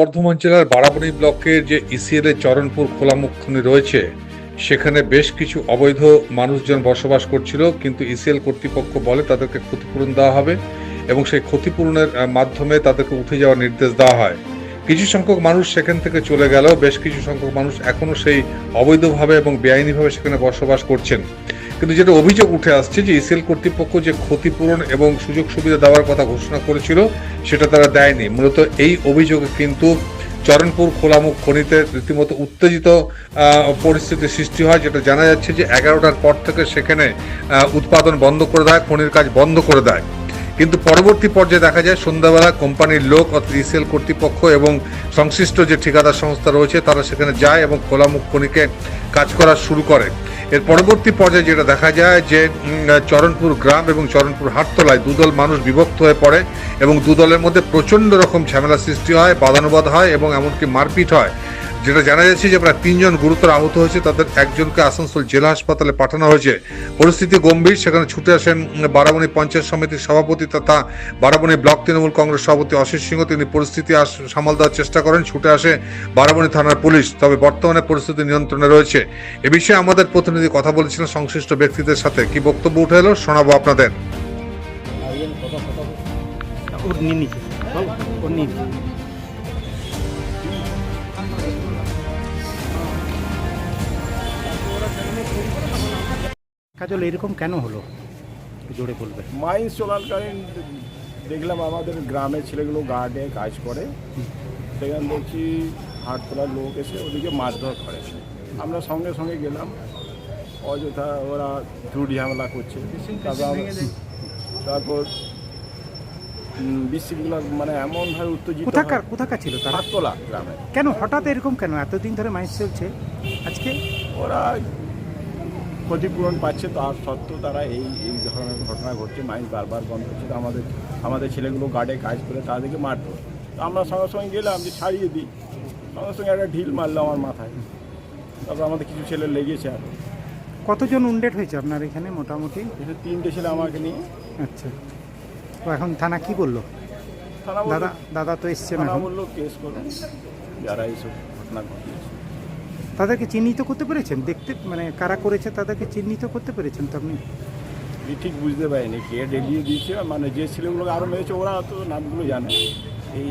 বর্ধমান জেলার বারাবণী ব্লকের যে ইসিএল এর চরণপুর খোলামুখ খনি রয়েছে, সেখানে বেশ কিছু অবৈধ মানুষজন বসবাস করছিল, কিন্তু ইসিএল কর্তৃপক্ষ বলে তাদেরকে ক্ষতিপূরণ দেওয়া হবে এবং সেই ক্ষতিপূরণের মাধ্যমে তাদেরকে উঠে যাওয়ার নির্দেশ দেওয়া হয়। কিছু সংখ্যক মানুষ সেখান থেকে চলে গেলেও বেশ কিছু সংখ্যক মানুষ এখনও সেই অবৈধভাবে এবং বেআইনিভাবে সেখানে বসবাস করছেন। কিন্তু যেটা অভিযোগ উঠে আসছে যে ইসিএল কর্তৃপক্ষ যে ক্ষতিপূরণ এবং সুযোগ সুবিধা দেওয়ার কথা ঘোষণা করেছিল সেটা তারা দেয়নি। মূলত এই অভিযোগে কিন্তু চরণপুর খোলামুখ খনিতে রীতিমতো উত্তেজিত আহ, পরিস্থিতির সৃষ্টি হয় যেটা জানা যাচ্ছে যে এগারোটার পর থেকে সেখানে উৎপাদন বন্ধ করে দেয় খনির কাজ বন্ধ করে দেয়। কিন্তু পরবর্তী পর্যায়ে দেখা যায় সন্ধ্যাবেলা কোম্পানির লোক অর্থাৎ ইসিএল কর্তৃপক্ষ এবং সংশ্লিষ্ট যে ঠিকাদার সংস্থা রয়েছে তারা সেখানে যায় এবং খোলামুখ খনিকে কাজ করা শুরু করে। এর পরবর্তী পর্যায়ে যেটা দেখা যায় যে চরণপুর গ্রাম এবং চরণপুর হাটতলায় দুদল মানুষ বিভক্ত হয়ে পড়ে। এবং দু দলের মধ্যে প্রচণ্ড রকম ঝামেলা সৃষ্টি হয়, বাদানুবাদ হয় এবং এমনকি মারপিট হয়। যেটা জানা যাচ্ছে যে প্রায় তিনজন গুরুতর আহত হয়েছে, তাদের একজনকে আসানসোল জেলা হাসপাতালে পাঠানো হয়েছে। পরিস্থিতি গম্ভীর, সেখানে ছুটে আসেন বারাবণী পঞ্চায়েত সমিতির সভাপতি তথা বারাবণী ব্লক তৃণমূল কংগ্রেস সভাপতি অশিস সিংহ। তিনি পরিস্থিতি সামাল দেওয়ার চেষ্টা করেন, ছুটে আসে বারাবণী থানার পুলিশ। তবে বর্তমানে পরিস্থিতি নিয়ন্ত্রণে রয়েছে। এ বিষয়ে আমাদের প্রতিনিধি কথা বলেছিলেন সংশ্লিষ্ট ব্যক্তিদের সাথে। কি বক্তব্য উঠে এলো, শোনাবো আপনাদের। ওর নিয়ে নিচে বল ওর নিয়ে। কাজল এরকম কেন হলো? জোরে বলবে। মাইন্স চলাকালীন দেখলাম আমাদের গ্রামের ছেলেগুলো গার্ডে কাজ করে। সেখানে দেখছি হাট তোলার লোক এসে ওদিকে মারধর করে। আমরা সঙ্গে সঙ্গে গেলাম। অযথা ওরা ঝুড়ি ঝামেলা করছে। তারপর বৃষ্টিগুলো মানে এমনভাবে উত্তেজিত কোথাকার কোথাকার ছিল তারা? হাটতলা গ্রামে। কেন হঠাৎ এরকম কেন? এতদিন ধরে মাইন্স চলছে। আজকে? ওরা ক্ষতিপূরণ পাচ্ছে তার সত্ত্বেও তারা এই এই ধরনের ঘটনা ঘটছে। মাইন্স বারবার বন্ধ হচ্ছে তো আমাদের আমাদের ছেলেগুলো গার্ডে কাজ করে তাদেরকে মারতো তো আমরা সঙ্গে সঙ্গে গেলাম যে ছাড়িয়ে দিই। সঙ্গে সঙ্গে একটা ঢিল মারলো আমার মাথায়। তারপর আমাদের কিছু ছেলে লেগেছে আর। কতজন উন্ডেড হয়েছে আপনার এখানে মোটামুটি? তিনটে ছেলে আমাকে নিয়ে। আচ্ছা। তো এখন থানা কি বলল? দাদা দাদা তো এসছেন না বলল কেস যারা এইসব ঘটনা ঘটিয়েছে। তাদেরকে চিহ্নিত করতে পেরেছেন? দেখতে মানে কারা করেছে তাদেরকে চিহ্নিত করতে পেরেছেন তো আপনি? ঠিক বুঝতে পারিনি। কে ডেলিয়ে দিয়েছে? মানে যে ছেলেগুলো আরও মেয়েছে ওরা তো নামগুলো জানে। এই